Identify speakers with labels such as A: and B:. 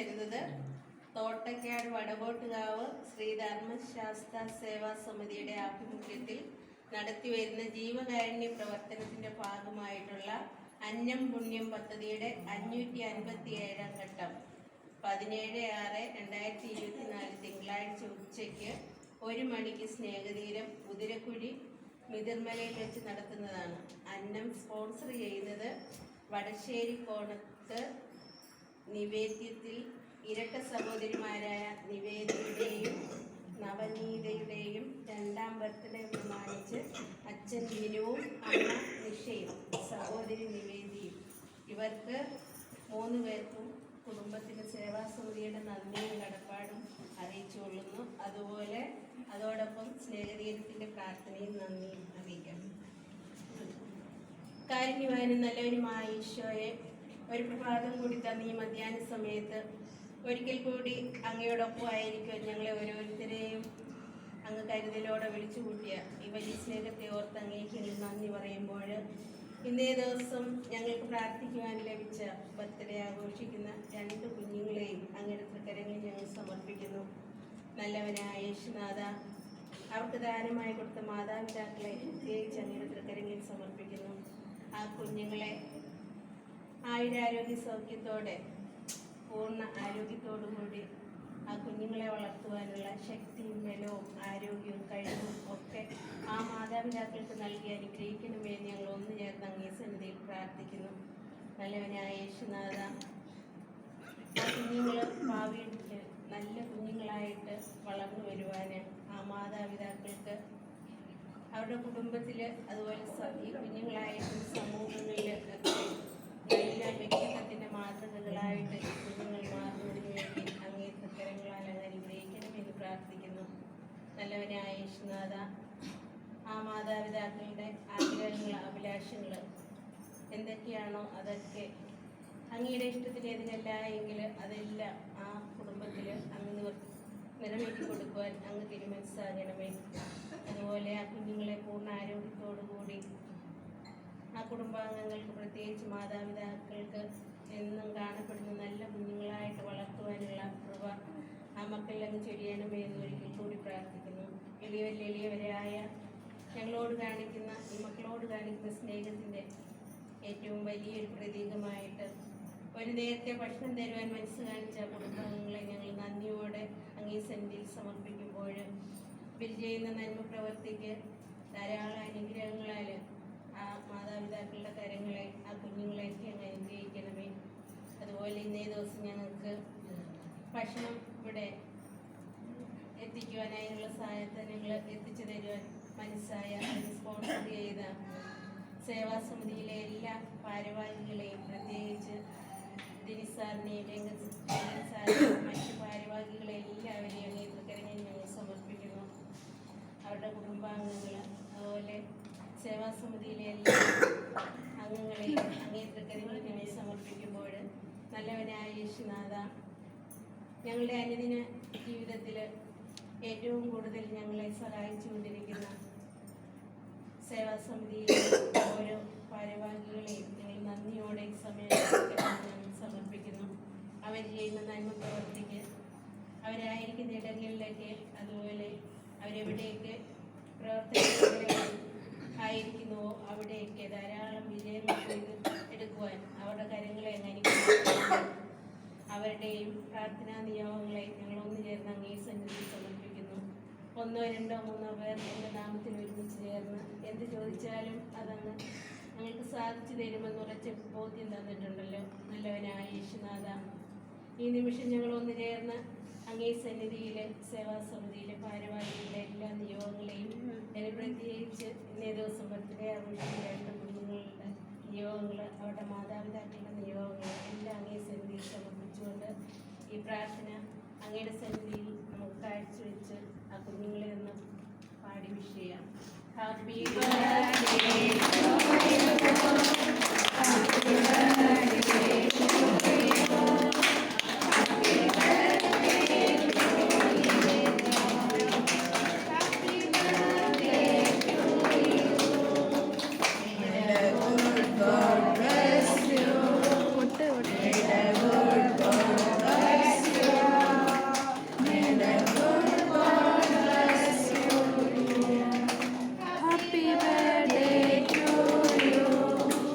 A: തരുന്നത് തോട്ടക്കാട് വടകോട്ടുകാവ് ശ്രീ ധർമ്മശാസ്ത്ര സേവാ സമിതിയുടെ ആഭിമുഖ്യത്തിൽ നടത്തിവരുന്ന ജീവകാരുണ്യ പ്രവർത്തനത്തിന്റെ ഭാഗമായിട്ടുള്ള അന്നം പുണ്യം പദ്ധതിയുടെ അഞ്ഞൂറ്റി അൻപത്തി ഏഴാം ഘട്ടം പതിനേഴ് ആറ് രണ്ടായിരത്തി ഇരുപത്തിനാല് തിങ്കളാഴ്ച ഉച്ചയ്ക്ക് ഒരു മണിക്ക് സ്നേഹതീരം ഉതിരക്കുഴി മിതിർമലയിൽ വെച്ച് നടത്തുന്നതാണ്. അന്നം സ്പോൺസർ ചെയ്യുന്നത് വടശ്ശേരി കോണത്ത് നിവേദ്യത്തിൽ ഇരട്ട സഹോദരിമാരായ നിവേദ്യയുടെയും നവനീതയുടെയും രണ്ടാം ബർത്ത്ഡേ പ്രമാണിച്ച് അച്ഛൻ വിനുവും അമ്മ നിഷയും സഹോദരി നിവേദിയും. ഇവർക്ക് മൂന്ന് പേർക്കും കുടുംബത്തിന്റെ സേവാസമിതിയുടെ നന്ദിയും കടപ്പാടും അറിയിച്ചുകൊള്ളുന്നു അതുപോലെ അതോടൊപ്പം സ്നേഹതീരത്തിന്റെ പ്രാർത്ഥനയും നന്ദിയും അറിയിക്കാം. കാരുണ്യവാനും നല്ലവരുമായ ഈശോയെ ഒരു പ്രഭാതം കൂടി തന്ന ഈ മധ്യാഹ്ന സമയത്ത് ഒരിക്കൽ കൂടി അങ്ങയോടൊപ്പം ആയിരിക്കും ഞങ്ങളെ ഓരോരുത്തരെയും അങ്ങ് കരുതലോടെ വിളിച്ചു കൂട്ടിയ ഈ വലിയ സ്നേഹത്തെ ഓർത്ത് അങ്ങേക്ക് നന്ദി പറയുമ്പോൾ ഇന്നേ ദിവസം ഞങ്ങൾക്ക് പ്രാർത്ഥിക്കുവാൻ ലഭിച്ച ബർത്ത്ഡേ ആഘോഷിക്കുന്ന രണ്ട് കുഞ്ഞുങ്ങളെയും അങ്ങയുടെ തൃക്കരങ്ങളിൽ ഞങ്ങൾ സമർപ്പിക്കുന്നു. നല്ലവനായ യേശുനാഥ അവർക്ക് ദാനമായി കൊടുത്ത മാതാപിതാക്കളെ പ്രത്യേകിച്ച് അങ്ങയുടെ തൃക്കരങ്ങളിൽ സമർപ്പിക്കുന്നു. ആ കുഞ്ഞുങ്ങളെ ആയുരാരോഗ്യ സൗഖ്യത്തോടെ പൂർണ ആരോഗ്യത്തോടും കൂടി ആ കുഞ്ഞുങ്ങളെ വളർത്തുവാനുള്ള ശക്തിയും ബലവും ആരോഗ്യവും കഴിവും ഒക്കെ ആ മാതാപിതാക്കൾക്ക് നൽകി എന്ന് ഞങ്ങൾ ഒന്ന് ചേർന്ന് അങ്ങേ സന്നിധിയിൽ പ്രാർത്ഥിക്കുന്നു. നല്ലവനായ യേശുനാഥ കുഞ്ഞുങ്ങൾ ഭാവിയിൽ നല്ല കുഞ്ഞുങ്ങളായിട്ട് വളർന്നു വരുവാൻ ആ മാതാപിതാക്കൾക്ക് അവരുടെ കുടുംബത്തിൽ അതുപോലെ ഈ കുഞ്ഞുങ്ങളായിട്ടും സമൂഹങ്ങളിൽ ഒക്കെ നല്ല വ്യക്തിത്വത്തിന്റെ മാതൃകകളായിട്ട് ഈ കുഞ്ഞുങ്ങൾ മാറുന്നതിന് വേണ്ടി അങ്ങേ തൃക്കരങ്ങളാൽ അങ്ങ് അനുഗ്രഹിക്കണമെന്ന് പ്രാർത്ഥിക്കുന്നു നല്ലവനായ യേശുനാഥ ആ മാതാപിതാക്കളുടെ ആഗ്രഹങ്ങൾ അഭിലാഷങ്ങൾ എന്തൊക്കെയാണോ അതൊക്കെ അങ്ങയുടെ ഇഷ്ടത്തിന് എതിരല്ല എങ്കിൽ അതെല്ലാം ആ കുടുംബത്തിൽ അങ്ങ് നിറവേറ്റി കൊടുക്കുവാൻ അങ്ങ് തിരുമനസ്സാകണമേ അതുപോലെ ആ കുഞ്ഞുങ്ങളെ പൂർണ ആരോഗ്യത്തോടു കൂടി ആ കുടുംബാംഗങ്ങൾക്ക് പ്രത്യേകിച്ച് മാതാപിതാക്കൾക്ക് എന്നും കാണപ്പെടുന്ന നല്ല കുഞ്ഞുങ്ങളായിട്ട് വളർത്തുവാനുള്ള കൃപ ആ മക്കളിൽ അങ്ങ് ചൊരിയണമേ എന്ന് ഒരിക്കൽ കൂടി പ്രാർത്ഥിക്കുന്നു എളിയവരിൽ എളിയവരായ ഞങ്ങളോട് കാണിക്കുന്ന ഈ മക്കളോട് കാണിക്കുന്ന സ്നേഹത്തിന്റെ ഏറ്റവും വലിയൊരു പ്രതീകമായിട്ട് ഒരു നേരത്തെ ഭക്ഷണം തരുവാൻ മനസ്സ് കാണിച്ച കുടുംബാംഗങ്ങളെ ഞങ്ങൾ നന്ദിയോടെ അങ്ങേ സെന്റിൽ സമർപ്പിക്കുമ്പോൾ ഇവർ ചെയ്യുന്ന നന്മ പ്രവർത്തിക്ക് ധാരാളം അനുഗ്രഹങ്ങളാൽ ആ മാതാപിതാക്കളുടെ കരങ്ങളെ ആ കുഞ്ഞുങ്ങളെയൊക്കെ അങ്ങ് അനുഗ്രഹിക്കണമേ. അതുപോലെ ഇന്നേ ദിവസം ഞങ്ങൾക്ക് ഭക്ഷണം ഇവിടെ എത്തിക്കുവാനായുള്ള സഹായത്തനങ്ങൾ എത്തിച്ചു തരുവാൻ മനസ്സായ സ്പോൺസർ ചെയ്ത സേവാസമിതിയിലെ എല്ലാ ഭാരവാഹികളെയും പ്രത്യേകിച്ച് മറ്റു ഭാരവാഹികളെ എല്ലാവരെയും ഈ തൃക്കരങ്ങൾ ഞങ്ങൾ സമർപ്പിക്കുന്നു. അവരുടെ കുടുംബാംഗങ്ങൾ അതുപോലെ സേവാസമിതിയിലെ എല്ലാ അംഗങ്ങളെയും അങ്ങേ തൃക്കരങ്ങൾ ഞങ്ങൾ സമർപ്പിക്കുമ്പോൾ നല്ലവനായ യേശുനാഥ ഞങ്ങളുടെ അനുദിന ജീവിതത്തിൽ ഏറ്റവും കൂടുതൽ ഞങ്ങളെ സഹായിച്ചുകൊണ്ടിരിക്കുന്ന സേവാസമിതിയിലെ ഓരോ ഭാരവാഹികളെയും ഞങ്ങൾ നന്ദിയോടെ സമയം സമർപ്പിക്കുന്നു. അവർ ചെയ്യുന്ന നന്മ പ്രവർത്തിക്ക്. അവരായിരിക്കുന്ന ഇടങ്ങളിലൊക്കെ അതുപോലെ അവരെവിടെയൊക്കെ പ്രവർത്തനങ്ങൾ ആയിരിക്കുന്നുവോ അവിടെയൊക്കെ ധാരാളം വിജയം എടുക്കുവാൻ അവരുടെ കാര്യങ്ങളെ അങ്ങനെ അവരുടെയും പ്രാർത്ഥനാ നിയോഗങ്ങളെ ഞങ്ങൾ ഒന്നു ചേർന്ന് അങ്ങേ സന്നിധി സമർപ്പിക്കുന്നു ഒന്നോ രണ്ടോ മൂന്നോ പേർ എന്റെ നാമത്തിൽ ഒരുമിച്ച് ചേർന്ന് എന്ത് ചോദിച്ചാലും അതങ്ങ് ഞങ്ങൾക്ക് സാധിച്ചു തരുമെന്ന് ഉറച്ച ബോധ്യം തന്നിട്ടുണ്ടല്ലോ. നല്ലവനായ യേശുനാഥ. ഈ നിമിഷം ഞങ്ങൾ ഒന്ന് ചേർന്ന് അങ്ങേ സന്നിധിയിലെ സേവാസമിതിയിലെ ഭാരവാഹികളുടെ എല്ലാ നിയോഗങ്ങളെയും എന്നെ പ്രത്യേകിച്ച് ഇന്നേ ദിവസം ബർത്ത്ഡേ ആഘോഷിക്കുന്ന രണ്ട് കുഞ്ഞുങ്ങളുടെ നിയോഗങ്ങൾ അവരുടെ മാതാപിതാക്കളുടെ നിയോഗങ്ങൾ എല്ലാം അങ്ങേ സന്നിധിയിൽ സമർപ്പിച്ചുകൊണ്ട് ഈ പ്രാർത്ഥന അങ്ങയുടെ സന്നിധിയിൽ നിങ്ങളെ ഒന്ന് പാടി വിഷ് ചെയ്യാം. Happy birthday